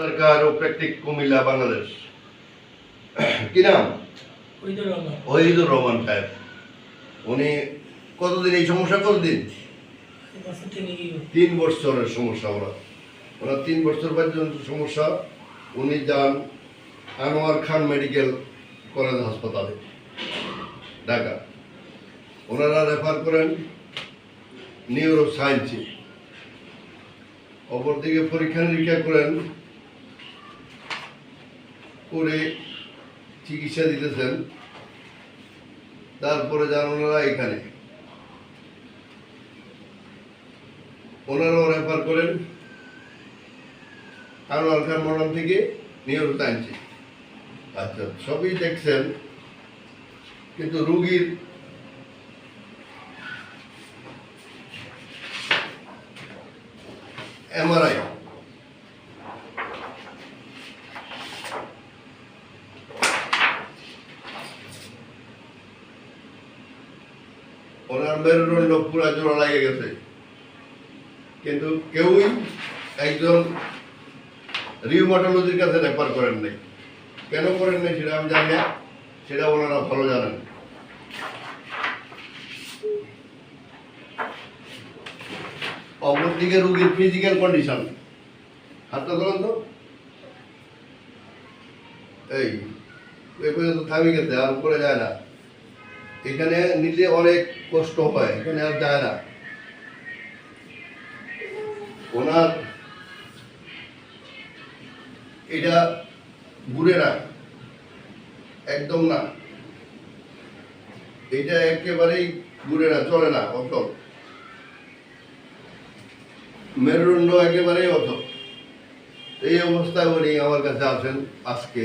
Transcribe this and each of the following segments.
সরকার ও প্র্যাকটিক কুমিল্লা বাংলাদেশ। কি নাম? ওহিদুর রহমান। সাহেব। উনি কতদিন এই সমস্যা কতদিন তিন বছরের সমস্যা ওরা। ওনার তিন বছর পর্যন্ত সমস্যা। উনি যান আনোয়ার খান মেডিকেল কলেজ হাসপাতালে ঢাকা। ওনারা রেফার করেন নিউরো সায়েন্সে অপরদিকে পরীক্ষা নিরীক্ষা করেন করে চিকিৎসা দিতেছেন। তারপরে যান ওনারা এখানে। ওনারাও রেফার করেন। আনোয়ার খান মডার্ন থেকে নিউরো সায়েন্সে আচ্ছা সবই দেখছেন। কিন্তু রুগীর এমআরআই ওনার মেরুদণ্ড পুরা জোড়া লাগে গেছে। কিন্তু কেউই একজন রিউমাটোলজির কাছে রেফার করেন নাই। কেন করেন নাই সেটা আমি জানি না, সেটা ওনারা ভালো জানেন। অপরদিকে রুগীর ফিজিক্যাল কন্ডিশন হাতটা ধরুন তো? এই পর্যন্ত থামি গেছে, আর উপরে যায় না। এখানে নিতে অনেক কষ্ট হয়, এখানে আর যায় না। ওনার এটা ঘুরে না, একদম না। এটা একেবারেই ঘুরে না, চলে না অচল মেরুদণ্ড একেবারেই অচল এই অবস্থায় উনি আমার কাছে আসেন আজকে।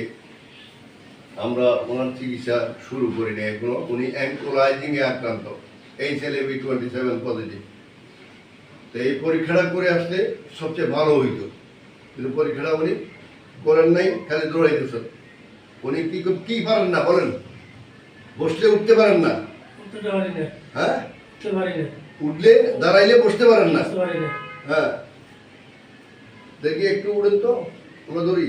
আমরা ওনার চিকিৎসা শুরু করিনি এখনও। উনি অ্যাঙ্কোলাইজিং এ আক্রান্ত। এই ছেলে বি টোয়েন্টি সেভেন পজিটিভ তো এই পরীক্ষাটা করে আসলে সবচেয়ে ভালো হইতো। কিন্তু পরীক্ষাটা উনি করেন নাই খালি দৌড়াইতেছেন উনি কি কি পারেন না বলেন? বসলে উঠতে পারেন না। হ্যাঁ? উঠলে দাঁড়াইলে বসতে পারেন না। হ্যাঁ। দেখি একটু উঠেন তো। আমরা ধরি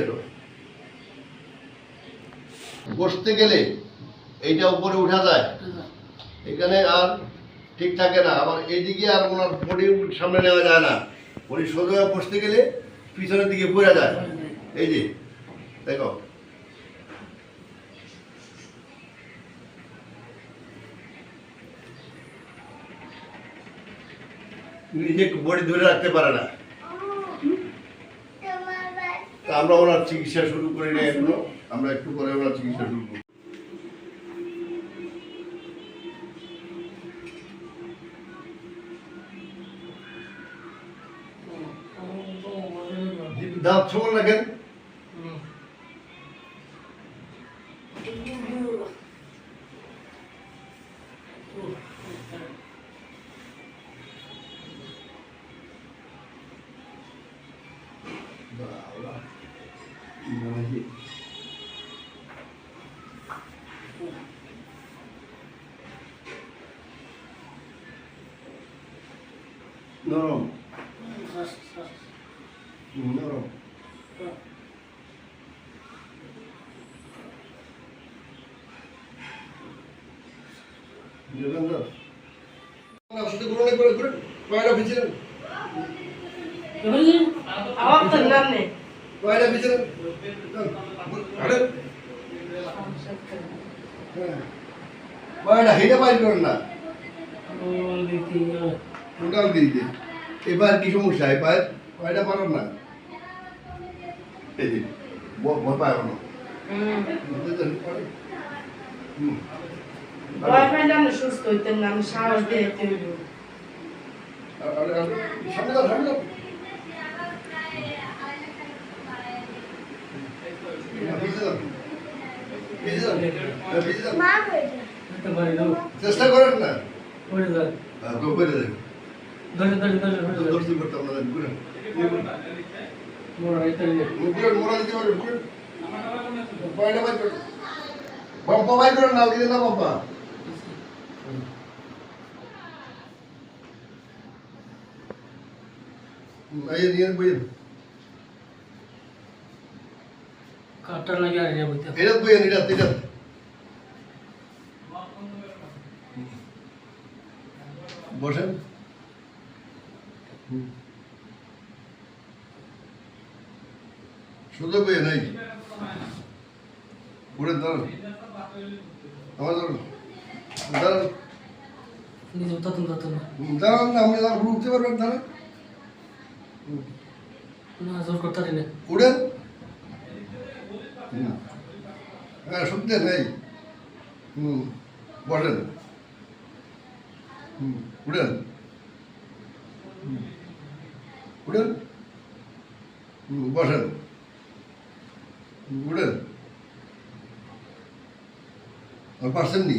আসো। বসতে গেলে এইটা উপরে উঠা যায়। এখানে আর ঠিক থাকে না। আবার এইদিকে আর ওনার বডি সামনে নেওয়া যায় না। উনি সোজা বসতে গেলে পিছনের দিকে পড়ে যায়। এই যে দেখো নিজে বডি ধরে রাখতে পারে না আমরা ওনার চিকিৎসা শুরু করি না এখনও আমরা একটু পরে ওনার চিকিৎসা শুরু করব দাঁত সমান রাখেন বাবা, মাঝে। নরম হুম, নরম যোগেন্দ্র আপনার সাথে গ্রহণ করে করে কয়টা ভিজিলেন আমার তো নাম নেই কয়টা হাঁটেন হ্যাঁ কয়টা? বাইর করেন না। টোটাল এবার কি সমস্যা? এবার কয়টা পারেন না? এই যে ভয় আমি সুস্থ হইতেন না সাহস দিয়ে আর- আর- আর- সামনে সামনে। পিছে যাও। পিছে যাও। হ্যাঁ, পিছে যাও। উঠতে পারি না চেষ্টা করেন না। করে দেন। ধরে ধরে ধরে ধরে করতাম না দেন ঘুরেন মোরা এটা ঘুরেন মোড়া দিতে পারবেন ঘুরেন পয়লা বাইর করেন বাম্পা বাইর করেন না দিলে না বাম্পা আইয়ের নিয়ে বইয়েন কাটার লাগে আর এটা এটা এটা বসেন হুম। শুধু বইয়ে নাই উঠে দাঁড়ান আমার দাঁড়ান দাঁড়ান দাঁড়ান না আপনি দাঁড়ান উঠতে পারবেন দাঁড়ান। না জোর করতে পারি না। হুম। হ্যাঁ শুনতে নেই হুম বসেন। হুম। উঠেন হুম বসেন। আর পারছেন নি?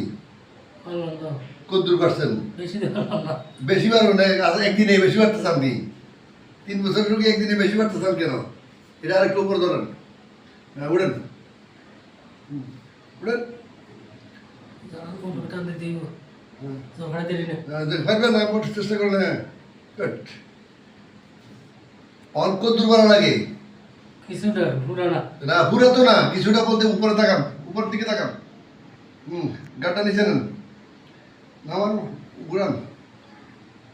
কদ্দুর পারছেন? বেশি না। পারবেন না একদিনে বেশি পারতে চাননি তিন বছর রোগী একদিনে বেশি পারতে চান কেন? এটা আরেকটু উপর ধরেন। করে দিলি না পারবেন না চেষ্টা করলে হ্যাঁ। অল্প দুর্বল লাগে? কিছুটা না। না পুরো তো না কিছুটা বলতে উপরে তাকান উপর দিকে তাকান। গাটা নিচে নেন। নামান ঘুরান।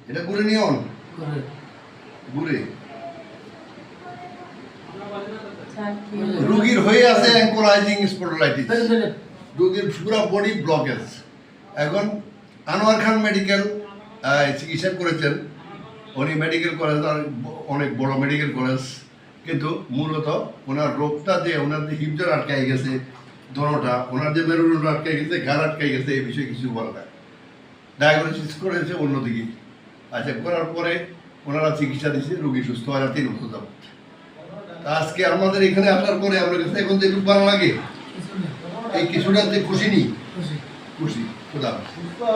এটা ঘুরে নিয়ে অন করে ঘুরে। রুগীর হয়ে আছে অ্যাঙ্কোলাইজিং রোগীর পুরো বডি ব্লকেজ। এখন আনোয়ার খান মেডিকেল চিকিৎসা করেছেন। উনি মেডিকেল কলেজ অনেক বড় মেডিকেল কলেজ। কিন্তু মূলত ওনার রোগটা যে ওনার যে হিপজোর আটকাই গেছে দোনোটা ওনার যে মেরুদণ্ড আটকাই গেছে ঘাড় আটকাই গেছে এই বিষয়ে কিছু বলে না। ডায়াগনোসিস করেছে অন্যদিকে। আচ্ছা করার পরে ওনারা চিকিৎসা দিচ্ছে রোগী সুস্থ হয় না তিন বছর যাবত তা আজকে আমাদের এখানে আসার পরে আমরা কাছে এখন তো একটু ভালো লাগে। এই কিছুটাতে খুশি নি? খুশি। খুশি খুদা।